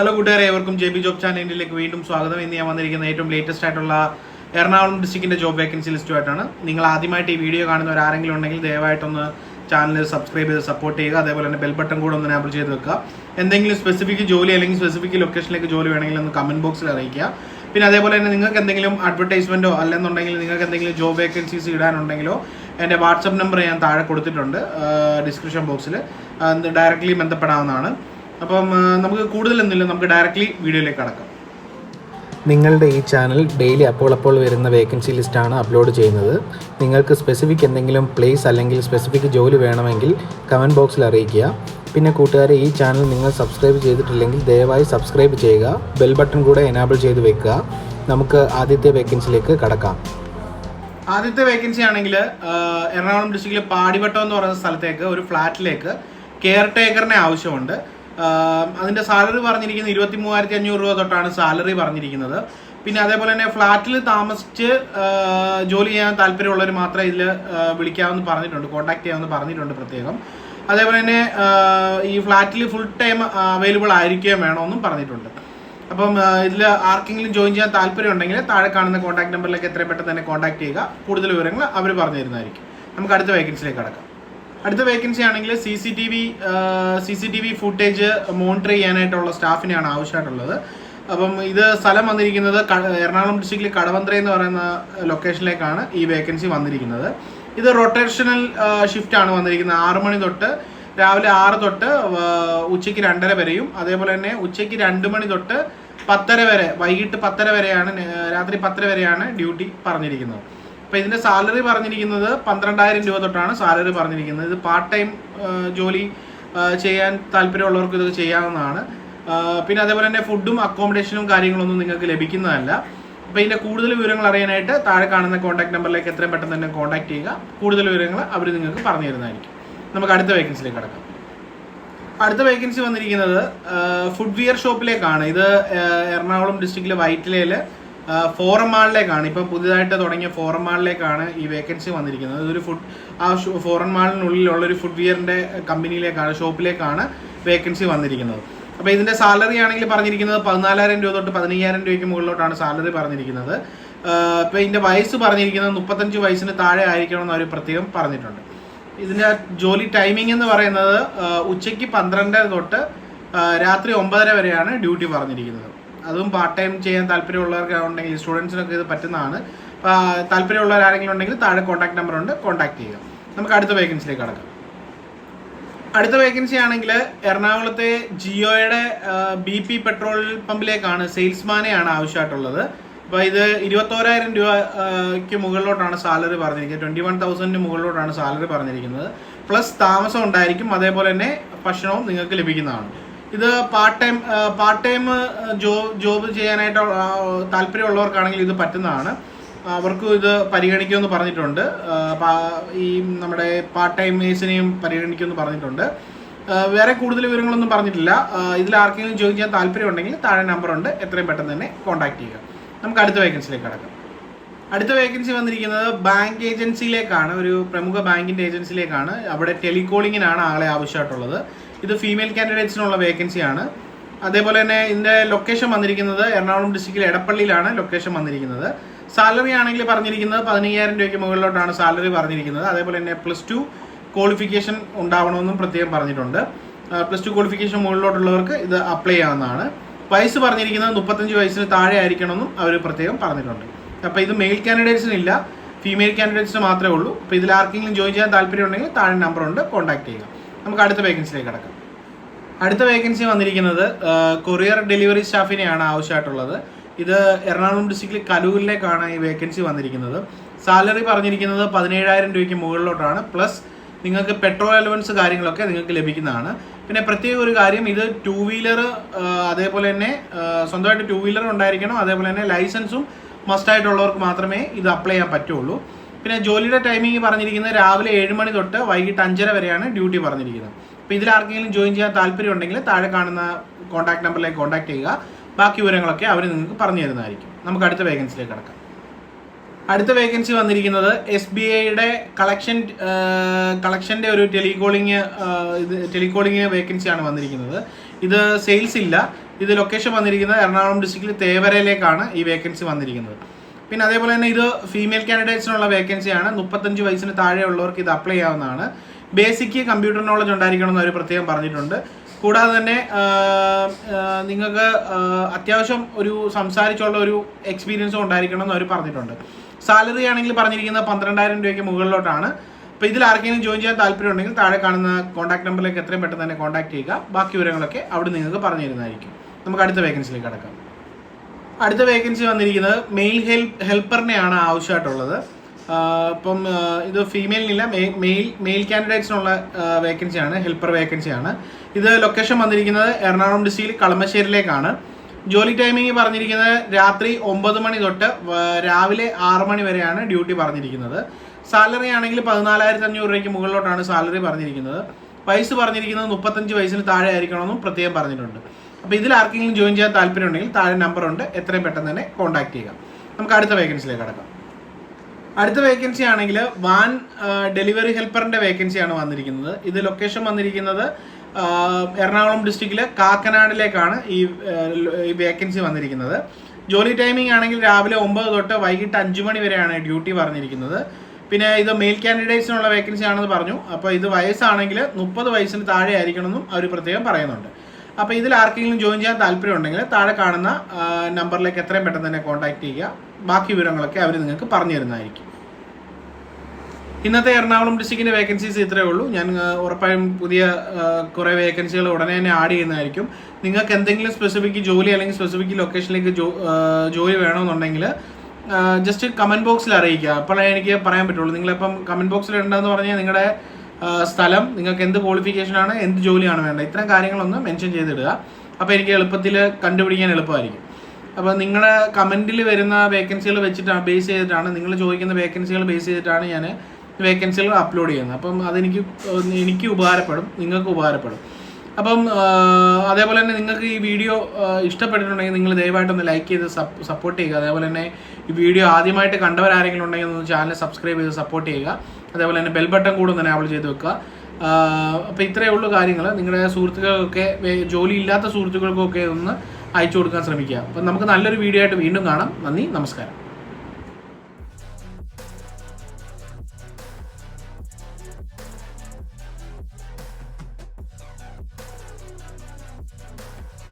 Hello കൂട്ടുകാരെ ഏവർക്കും J B job ചാനലിലേക്ക് വീണ്ടും സ്വാഗതം. ഇന്ന് ഞാൻ വന്നിരിക്കുന്ന ഏറ്റവും ലേറ്റസ്റ്റ് ആയിട്ടുള്ള എറണാകുളം ഡിസ്ട്രിക്റ്റിന്റെ ജോബ് വേക്കൻസി ലിസ്റ്റുമായിട്ടാണ് നിങ്ങൾ ആദ്യമായിട്ട് ഈ വീഡിയോ കാണുന്ന ആരെങ്കിലും ഉണ്ടെങ്കിൽ ദയവായിട്ടൊന്ന് ചാനൽ സബ്സ്ക്രൈബ് ചെയ്ത് സപ്പോർട്ട് ചെയ്യുക. അതേപോലെ തന്നെ ബെൽ ബട്ടൺ കൂടെ ഒന്ന് എനാബിൾ ചെയ്ത് വെക്കുക. എന്തെങ്കിലും സ്പെസിഫിക് ജോലി അല്ലെങ്കിൽ സ്പെസിഫിക് ലൊക്കേഷനിലേക്ക് ജോലി വേണമെങ്കിൽ ഒന്ന് കമന്റ് ബോക്സിൽ അറിയിക്കുക. പിന്നെ അതേപോലെ തന്നെ നിങ്ങൾക്ക് എന്തെങ്കിലും അഡ്വർടൈസ്മെന്റോ അല്ലെന്നുണ്ടെങ്കിൽ നിങ്ങൾക്ക് എന്തെങ്കിലും ജോബ് വേക്കൻസീസ് ഇടാനുണ്ടെങ്കിലോ എന്റെ വാട്സപ്പ് നമ്പർ ഞാൻ താഴെ കൊടുത്തിട്ടുണ്ട് ഡിസ്ക്രിപ്ഷൻ ബോക്സിൽ ഡയറക്റ്റ്ലി ബന്ധപ്പെടാവുന്നതാണ്. അപ്പം നമുക്ക് കൂടുതലൊന്നുമില്ല. നമുക്ക് ഡയറക്റ്റ്ലി വീഡിയോയിലേക്ക് കടക്കാം. നിങ്ങളുടെ ഈ ചാനൽ ഡെയിലി അപ്പോൾ അപ്പോൾ വരുന്ന വേക്കൻസി ലിസ്റ്റാണ് അപ്ലോഡ് ചെയ്യുന്നത്. നിങ്ങൾക്ക് സ്പെസിഫിക് എന്തെങ്കിലും പ്ലേസ് അല്ലെങ്കിൽ സ്പെസിഫിക് ജോലി വേണമെങ്കിൽ കമന്റ് ബോക്സിൽ അറിയിക്കുക. പിന്നെ കൂട്ടുകാരെ ഈ ചാനൽ നിങ്ങൾ സബ്സ്ക്രൈബ് ചെയ്തിട്ടില്ലെങ്കിൽ ദയവായി സബ്സ്ക്രൈബ് ചെയ്യുക. ബെൽ ബട്ടൺ കൂടെ എനാബിൾ ചെയ്ത് വെക്കുക. നമുക്ക് ആദ്യത്തെ വേക്കൻസിയിലേക്ക് കടക്കാം. ആദ്യത്തെ വേക്കൻസി ആണെങ്കിൽ എറണാകുളം ഡിസ്ട്രിക്റ്റിലെ പാടിവട്ടം എന്ന് പറയുന്ന സ്ഥലത്തേക്ക് ഒരു ഫ്ലാറ്റിലേക്ക് കെയർ ടേക്കറിനെ ആവശ്യമുണ്ട്. ആ, അതിന്റെ സാലറി പറഞ്ഞിരിക്കുന്നത് ഇരുപത്തി മൂവായിരത്തി അഞ്ഞൂറ് രൂപ തൊട്ടാണ് സാലറി പറഞ്ഞിരിക്കുന്നത്. പിന്നെ അതേപോലെ തന്നെ ഫ്ലാറ്റിൽ താമസിച്ച് ജോലി ചെയ്യാൻ താല്പര്യമുള്ളവർ മാത്രമേ ഇതിൽ വിളിക്കാമെന്ന് പറഞ്ഞിട്ടുണ്ട് കോൺടാക്ട് ചെയ്യാമെന്ന് പറഞ്ഞിട്ടുണ്ട് പ്രത്യേകം. അതേപോലെ തന്നെ ഈ ഫ്ലാറ്റിൽ ഫുൾ ടൈം അവൈലബിൾ ആയിരിക്കുകയും വേണമെന്നും പറഞ്ഞിട്ടുണ്ട്. അപ്പം ഇതിൽ ആർക്കെങ്കിലും ജോയിൻ ചെയ്യാൻ താല്പര്യം ഉണ്ടെങ്കിൽ താഴെ കാണുന്ന കോൺടാക്ട് നമ്പറിലേക്ക് എത്രയും പെട്ടെന്ന് തന്നെ കോൺടാക്ട് ചെയ്യുക. കൂടുതൽ വിവരങ്ങൾ അവർ പറഞ്ഞു തരുന്നതായിരിക്കും നമുക്ക് അടുത്ത വേക്കൻസിയിലേക്ക് കടക്കാം. അടുത്ത വേക്കൻസി ആണെങ്കിൽ C C T V C C T V footage monitor ചെയ്യാനായിട്ടുള്ള സ്റ്റാഫിനെയാണ് ആവശ്യമായിട്ടുള്ളത്. അപ്പം ഇത് സ്ഥലം വന്നിരിക്കുന്നത് എറണാകുളം ഡിസ്ട്രിക്റ്റിൽ കടവന്ത്ര എന്ന് പറയുന്ന ലൊക്കേഷനിലേക്കാണ് ഈ വേക്കൻസി വന്നിരിക്കുന്നത്. ഇത് റൊട്ടേഷണൽ ഷിഫ്റ്റ് ആണ് വന്നിരിക്കുന്നത്. ആറ് മണി തൊട്ട് രാവിലെ ആറ് തൊട്ട് ഉച്ചയ്ക്ക് രണ്ടര വരെയും അതേപോലെ തന്നെ ഉച്ചയ്ക്ക് രണ്ട് മണി തൊട്ട് പത്തര വരെ വൈകിട്ട് പത്തര വരെയാണ് രാത്രി പത്തര വരെയാണ് ഡ്യൂട്ടി പറഞ്ഞിരിക്കുന്നത്. അപ്പോൾ ഇതിന്റെ സാലറി പറഞ്ഞിരിക്കുന്നത് പന്ത്രണ്ടായിരം രൂപ തൊട്ടാണ് സാലറി പറഞ്ഞിരിക്കുന്നത്. ഇത് പാർട്ട് ടൈം ജോലി ചെയ്യാൻ താല്പര്യമുള്ളവർക്ക് ഇത് ചെയ്യാവുന്നതാണ്. പിന്നെ അതേപോലെ തന്നെ ഫുഡും അക്കോമഡേഷനും കാര്യങ്ങളൊന്നും നിങ്ങൾക്ക് ലഭിക്കുന്നതല്ല. അപ്പോൾ ഇതിന്റെ കൂടുതൽ വിവരങ്ങൾ അറിയാനായിട്ട് താഴെ കാണുന്ന കോൺടാക്ട് നമ്പറിലേക്ക് എത്രയും പെട്ടെന്ന് തന്നെ കോൺടാക്ട് ചെയ്യുക. കൂടുതൽ വിവരങ്ങൾ അവർ നിങ്ങൾക്ക് പറഞ്ഞു തരുന്നതായിരിക്കും. നമുക്ക് അടുത്ത വേക്കൻസിയിലേക്ക് കിടക്കാം. അടുത്ത വേക്കൻസി വന്നിരിക്കുന്നത് ഫുഡ് വിയർ ഷോപ്പിലേക്കാണ് ഇത് എറണാകുളം ഡിസ്ട്രിക്റ്റിലെ വൈറ്റിലയിൽ ഫോറം മാളിലേക്കാണ് ഇപ്പം പുതിയതായിട്ട് തുടങ്ങിയ ഫോറം മാളിലേക്കാണ് ഈ വേക്കൻസി വന്നിരിക്കുന്നത്. ഇതൊരു ഫുഡ് ആ ഫോറൻ മാളിനുള്ളിലുള്ള ഒരു ഫുഡ് വിയറിന്റെ കമ്പനിയിലേക്കാണ് ഷോപ്പിലേക്കാണ് വേക്കൻസി വന്നിരിക്കുന്നത്. അപ്പോൾ ഇതിന്റെ സാലറി ആണെങ്കിൽ പറഞ്ഞിരിക്കുന്നത് പതിനാലായിരം രൂപ തൊട്ട് പതിനയ്യായിരം രൂപയ്ക്ക് മുകളിലോട്ടാണ് സാലറി പറഞ്ഞിരിക്കുന്നത്. ഇപ്പോൾ ഇതിന്റെ വയസ്സ് പറഞ്ഞിരിക്കുന്നത് മുപ്പത്തഞ്ച് വയസ്സിന് താഴെ ആയിരിക്കണം എന്ന് അവർ പ്രത്യേകം പറഞ്ഞിട്ടുണ്ട്. ഇതിന്റെ ജോലി ടൈമിംഗ് എന്ന് പറയുന്നത് ഉച്ചയ്ക്ക് പന്ത്രണ്ട് തൊട്ട് രാത്രി ഒമ്പതര വരെയാണ് ഡ്യൂട്ടി പറഞ്ഞിരിക്കുന്നത്. അതും പാർട്ട് ടൈം ചെയ്യാൻ താല്പര്യമുള്ളവർക്ക് ഉണ്ടെങ്കിൽ സ്റ്റുഡൻസിനൊക്കെ ഇത് പറ്റുന്നതാണ്. താല്പര്യമുള്ളവർ ആരെങ്കിലും ഉണ്ടെങ്കിൽ താഴെ കോൺടാക്ട് നമ്പർ ഉണ്ട് കോൺടാക്ട് ചെയ്യുക. നമുക്ക് അടുത്ത വേക്കൻസിയിലേക്ക് കടക്കാം. അടുത്ത വേക്കൻസി ആണെങ്കിൽ എറണാകുളത്തെ ജിയോയുടെ ബി പി പെട്രോൾ പമ്പിലേക്കാണ് സെയിൽസ്മാനെയാണ് ആവശ്യമായിട്ടുള്ളത്. അപ്പോൾ ഇത് ഇരുപത്തോരായിരം രൂപയ്ക്ക് മുകളിലോട്ടാണ് സാലറി പറഞ്ഞിരിക്കുന്നത്. ട്വന്റി വൺ തൗസൻഡിന് മുകളിലോട്ടാണ് സാലറി പറഞ്ഞിരിക്കുന്നത്. പ്ലസ് താമസം ഉണ്ടായിരിക്കും. അതേപോലെ തന്നെ ഭക്ഷണവും നിങ്ങൾക്ക് ലഭിക്കുന്നതാണ്. ഇത് part time part time job job ചെയ്യാനായിട്ട് താല്പര്യമുള്ളവർക്കാണെങ്കിൽ ഇത് പറ്റുന്നതാണ്. അവർക്കും ഇത് പരിഗണിക്കുമെന്ന് പറഞ്ഞിട്ടുണ്ട്. ഈ നമ്മുടെ പാർട്ട് ടൈം മേസിനെയും പരിഗണിക്കുമെന്ന് പറഞ്ഞിട്ടുണ്ട്. വേറെ കൂടുതൽ വിവരങ്ങളൊന്നും പറഞ്ഞിട്ടില്ല. ഇതിൽ ആർക്കെങ്കിലും ജോയിൻ ചെയ്യാൻ താല്പര്യം ഉണ്ടെങ്കിൽ താഴെ നമ്പറുണ്ട് എത്രയും പെട്ടെന്ന് തന്നെ കോൺടാക്ട് ചെയ്യുക. നമുക്ക് അടുത്ത വേക്കൻസിയിലേക്ക് കടക്കാം. അടുത്ത വേക്കൻസി വന്നിരിക്കുന്നത് ബാങ്ക് ഏജൻസിയിലേക്കാണ് ഒരു പ്രമുഖ ബാങ്കിന്റെ ഏജൻസിയിലേക്കാണ് അവിടെ ടെലികോളിങ്ങിനാണ് ആളെ ആവശ്യമായിട്ടുള്ളത്. ഇത് ഫീമെയിൽ കാൻഡിഡേറ്റ്സിനുള്ള വേക്കൻസിയാണ് അതേപോലെ തന്നെ ഇതിന്റെ ലൊക്കേഷൻ വന്നിരിക്കുന്നത് എറണാകുളം ഡിസ്ട്രിക്റ്റിലെ എടപ്പള്ളിയിലാണ് ലൊക്കേഷൻ വന്നിരിക്കുന്നത്. സാലറി ആണെങ്കിൽ പറഞ്ഞിരിക്കുന്നത് പതിനയ്യായിരം രൂപയ്ക്ക് മുകളിലോട്ടാണ് സാലറി പറഞ്ഞിരിക്കുന്നത്. അതേപോലെ തന്നെ പ്ലസ് ടു ക്വാളിഫിക്കേഷൻ ഉണ്ടാവണമെന്നും പ്രത്യേകം പറഞ്ഞിട്ടുണ്ട്. പ്ലസ് ടു ക്വാളിഫിക്കേഷൻ മുകളിലോട്ടുള്ളവർക്ക് ഇത് അപ്ലൈ ചെയ്യാവുന്നതാണ്. വയസ്സ് പറഞ്ഞിരിക്കുന്നത് മുപ്പത്തഞ്ച് വയസ്സിന് താഴെ ആയിരിക്കണമെന്നും അവർ പ്രത്യേകം പറഞ്ഞിട്ടുണ്ട്. അപ്പോൾ ഇത് മെയിൽ കാൻഡിഡേറ്റ്സിന് ഇല്ല. ഫീമെയിൽ കാൻഡിഡേറ്റ്സിന് മാത്രമേ ഉള്ളൂ. അപ്പോൾ ഇതിൽ ആർക്കെങ്കിലും ജോയിൻ ചെയ്യാൻ താല്പര്യം ഉണ്ടെങ്കിൽ താഴെ നമ്പർ ഉണ്ട്. കോൺടാക്ട് ചെയ്യുക. നമുക്ക് അടുത്ത വേക്കൻസിയിലേക്ക് കിടക്കാം. അടുത്ത വേക്കൻസി വന്നിരിക്കുന്നത് കൊറിയർ ഡെലിവറി സ്റ്റാഫിനെയാണ് ആവശ്യമായിട്ടുള്ളത്. ഇത് എറണാകുളം ഡിസ്ട്രിക്റ്റിൽ കലൂരിലേക്കാണ് ഈ വേക്കൻസി വന്നിരിക്കുന്നത്. സാലറി പറഞ്ഞിരിക്കുന്നത് പതിനേഴായിരം രൂപയ്ക്ക് മുകളിലോട്ടാണ്. പ്ലസ് നിങ്ങൾക്ക് പെട്രോൾ അലവൻസ് കാര്യങ്ങളൊക്കെ നിങ്ങൾക്ക് ലഭിക്കുന്നതാണ്. പിന്നെ പ്രത്യേക ഒരു കാര്യം ഇത് ടൂ വീലർ അതേപോലെ തന്നെ സ്വന്തമായിട്ട് ടൂ വീലർ ഉണ്ടായിരിക്കണം. അതേപോലെ തന്നെ ലൈസൻസും മസ്റ്റായിട്ടുള്ളവർക്ക് മാത്രമേ ഇത് അപ്ലൈ ചെയ്യാൻ പറ്റുള്ളൂ. പിന്നെ ജോലിയുടെ ടൈമിംഗ് പറഞ്ഞിരിക്കുന്നത് രാവിലെ ഏഴ് മണി തൊട്ട് വൈകിട്ട് അഞ്ചര വരെയാണ് ഡ്യൂട്ടി പറഞ്ഞിരിക്കുന്നത്. അപ്പോൾ ഇതിൽ ആർക്കെങ്കിലും ജോയിൻ ചെയ്യാൻ താല്പര്യം ഉണ്ടെങ്കിൽ താഴെ കാണുന്ന കോൺടാക്ട് നമ്പറിലേക്ക് കോൺടാക്ട് ചെയ്യുക. ബാക്കി വിവരങ്ങളൊക്കെ അവർ നിങ്ങൾക്ക് പറഞ്ഞു തരുന്നതായിരിക്കും. നമുക്ക് അടുത്ത വേക്കൻസിയിലേക്ക് കിടക്കാം. അടുത്ത വേക്കൻസി വന്നിരിക്കുന്നത് എസ് ബി ഐയുടെ കളക്ഷൻ കളക്ഷന്റെ ഒരു ടെലികോളിങ് ഇത് ടെലികോളിങ് വേക്കൻസിയാണ് വന്നിരിക്കുന്നത്. ഇത് സെയിൽസ് ഇല്ല. ഇത് ലൊക്കേഷൻ വന്നിരിക്കുന്നത് എറണാകുളം ഡിസ്ട്രിക്റ്റിൽ തേവരയിലേക്കാണ് ഈ വേക്കൻസി വന്നിരിക്കുന്നത്. പിന്നെ അതേപോലെ തന്നെ ഇത് ഫീമെയിൽ കാൻഡിഡേറ്റ്സിനുള്ള വേക്കൻസിയാണ് മുപ്പത്തഞ്ച് വയസ്സിന് താഴെയുള്ളവർക്ക് ഇത് അപ്ലൈ ചെയ്യാവുന്നതാണ്. ബേസിക് കമ്പ്യൂട്ടർ നോളജ് ഉണ്ടായിരിക്കണം എന്ന് അവർ പ്രത്യേകം പറഞ്ഞിട്ടുണ്ട്. കൂടാതെ തന്നെ നിങ്ങൾക്ക് അത്യാവശ്യം ഒരു സംസാരിച്ചുള്ള ഒരു എക്സ്പീരിയൻസും ഉണ്ടായിരിക്കണം എന്ന് അവർ പറഞ്ഞിട്ടുണ്ട്. സാലറി ആണെങ്കിൽ പറഞ്ഞിരിക്കുന്നത് പന്ത്രണ്ടായിരം രൂപയ്ക്ക് മുകളിലോട്ടാണ്. അപ്പോൾ ഇതിൽ ആർക്കെങ്കിലും ജോയിൻ ചെയ്യാൻ താല്പര്യം ഉണ്ടെങ്കിൽ താഴെ കാണുന്ന കോൺടാക്ട് നമ്പറിലേക്ക് എത്രയും പെട്ടെന്ന് തന്നെ കോൺടാക്ട് ചെയ്യുക. ബാക്കി വിവരങ്ങളൊക്കെ അവിടെ നിങ്ങൾക്ക് പറഞ്ഞു തരുന്നതായിരിക്കും. നമുക്ക് അടുത്ത വേക്കൻസിയിലേക്ക് കടക്കാം. അടുത്ത വേക്കൻസി വന്നിരിക്കുന്നത് മെയിൽ ഹെൽപ്പ് ഹെൽപ്പറിനെയാണ് ആവശ്യമായിട്ടുള്ളത്. ഇപ്പം ഇത് ഫീമെയിലിനില്ല മെയിൽ മെയിൽ കാൻഡിഡേറ്റ്സിനുള്ള വേക്കൻസിയാണ് ഹെൽപ്പർ വേക്കൻസിയാണ് ഇത് ലൊക്കേഷൻ വന്നിരിക്കുന്നത് എറണാകുളം ഡിസ്ട്രിക്റ്റിൽ കളമശ്ശേരിയിലേക്കാണ്. ജോലി ടൈമിംഗ് പറഞ്ഞിരിക്കുന്നത് രാത്രി ഒമ്പത് മണി തൊട്ട് രാവിലെ ആറ് മണി വരെയാണ് ഡ്യൂട്ടി പറഞ്ഞിരിക്കുന്നത്. സാലറി ആണെങ്കിൽ പതിനാലായിരത്തി അഞ്ഞൂറ് രൂപയ്ക്ക് മുകളിലോട്ടാണ് സാലറി പറഞ്ഞിരിക്കുന്നത്. വയസ്സ് പറഞ്ഞിരിക്കുന്നത് മുപ്പത്തഞ്ച് വയസ്സിന് താഴെ ആയിരിക്കണമെന്നും പ്രത്യേകം പറഞ്ഞിട്ടുണ്ട്. അപ്പോൾ ഇതിൽ ആർക്കെങ്കിലും ജോയിൻ ചെയ്യാൻ താല്പര്യം ഉണ്ടെങ്കിൽ താഴെ നമ്പർ ഉണ്ട്. എത്രയും പെട്ടെന്ന് തന്നെ കോൺടാക്ട് ചെയ്യുക. നമുക്ക് അടുത്ത വേക്കൻസിയിലേക്ക് കടക്കാം. അടുത്ത വേക്കൻസി ആണെങ്കിൽ വാൻ ഡെലിവറി ഹെൽപ്പറിന്റെ വേക്കൻസിയാണ് വന്നിരിക്കുന്നത്. ഇത് ലൊക്കേഷൻ വന്നിരിക്കുന്നത് എറണാകുളം ഡിസ്ട്രിക്റ്റിലെ കാക്കനാടിലേക്കാണ് ഈ ഈ വേക്കൻസി വന്നിരിക്കുന്നത്. ജോലി ടൈമിംഗ് ആണെങ്കിൽ രാവിലെ ഒമ്പത് തൊട്ട് വൈകിട്ട് അഞ്ച് മണി വരെയാണ് ഡ്യൂട്ടി പറഞ്ഞിരിക്കുന്നത്. പിന്നെ ഇത് മെയിൽ കാൻഡിഡേറ്റ്സിനുള്ള വേക്കൻസി ആണെന്ന് പറഞ്ഞു. അപ്പോൾ ഇത് വയസ്സാണെങ്കിൽ മുപ്പത് വയസ്സിന് താഴെ ആയിരിക്കണമെന്നും അവർ പ്രത്യേകം പറയുന്നുണ്ട്. അപ്പോൾ ഇതിൽ ആർക്കെങ്കിലും ജോയിൻ ചെയ്യാൻ താല്പര്യം ഉണ്ടെങ്കിൽ താഴെ കാണുന്ന നമ്പറിലേക്ക് എത്രയും പെട്ടെന്ന് തന്നെ കോൺടാക്ട് ചെയ്യുക. ബാക്കി വിവരങ്ങളൊക്കെ അവർ നിങ്ങൾക്ക് പറഞ്ഞു തരുന്നതായിരിക്കും. ഇന്നത്തെ എറണാകുളം ഡിസ്ട്രിക്റ്റിന്റെ വേക്കൻസീസ് ഇത്രയേ ഉള്ളൂ. ഞാൻ ഉറപ്പായും പുതിയ കുറേ വേക്കൻസികൾ ഉടനെ തന്നെ ആഡ് ചെയ്യുന്നതായിരിക്കും. നിങ്ങൾക്ക് എന്തെങ്കിലും സ്പെസിഫിക് ജോലി അല്ലെങ്കിൽ സ്പെസിഫിക് ലൊക്കേഷനിലേക്ക് ജോലി വേണമെന്നുണ്ടെങ്കിൽ ജസ്റ്റ് കമന്റ് ബോക്സിൽ അറിയിക്കുക. അപ്പോഴേ എനിക്ക് പറയാൻ പറ്റുള്ളൂ. നിങ്ങളിപ്പം കമന്റ് ബോക്സിൽ ഉണ്ടെന്ന് പറഞ്ഞാൽ നിങ്ങളുടെ സ്ഥലം നിങ്ങൾക്ക് എന്ത് ക്വാളിഫിക്കേഷൻ ആണ് എന്ത് ജോലിയാണ് വേണ്ടത് ഇത്തരം കാര്യങ്ങളൊന്ന് മെൻഷൻ ചെയ്തിടുക. അപ്പോൾ എനിക്ക് എളുപ്പത്തിൽ കണ്ടുപിടിക്കാൻ എളുപ്പമായിരിക്കും. അപ്പോൾ നിങ്ങളുടെ കമന്റിൽ വരുന്ന വേക്കൻസികൾ വെച്ചിട്ടാണ് ബേസ് ചെയ്തിട്ടാണ് നിങ്ങൾ ചോദിക്കുന്ന വേക്കൻസികൾ ബേസ് ചെയ്തിട്ടാണ് ഞാൻ വേക്കൻസികൾ അപ്ലോഡ് ചെയ്യുന്നത്. അപ്പം അതെനിക്ക് എനിക്ക് ഉപകാരപ്പെടും നിങ്ങൾക്ക് ഉപകാരപ്പെടും. അപ്പം അതേപോലെ തന്നെ നിങ്ങൾക്ക് ഈ വീഡിയോ ഇഷ്ടപ്പെട്ടിട്ടുണ്ടെങ്കിൽ നിങ്ങൾ ദയവായിട്ടൊന്ന് ലൈക്ക് ചെയ്ത് സപ്പോർട്ട് ചെയ്യുക. അതേപോലെ തന്നെ ഈ വീഡിയോ ആദ്യമായിട്ട് കണ്ടവരാരെങ്കിലും ഉണ്ടെങ്കിൽ ഒന്ന് ചാനൽ സബ്സ്ക്രൈബ് ചെയ്ത് സപ്പോർട്ട് ചെയ്യുക. അതേപോലെ തന്നെ ബെൽ ബട്ടൺ കൂടെ ഒന്ന് എനാബിൾ ചെയ്ത് വെക്കുക. അപ്പോൾ ഇത്രയേ ഉള്ളൂ കാര്യങ്ങൾ നിങ്ങളുടെ സുഹൃത്തുക്കൾക്കൊക്കെ ജോലി ഇല്ലാത്ത സുഹൃത്തുക്കൾക്കൊക്കെ ഒന്ന് അയച്ചു കൊടുക്കാൻ ശ്രമിക്കുക. അപ്പം നമുക്ക് നല്ലൊരു വീഡിയോ ആയിട്ട് വീണ്ടും കാണാം. നന്ദി നമസ്കാരം.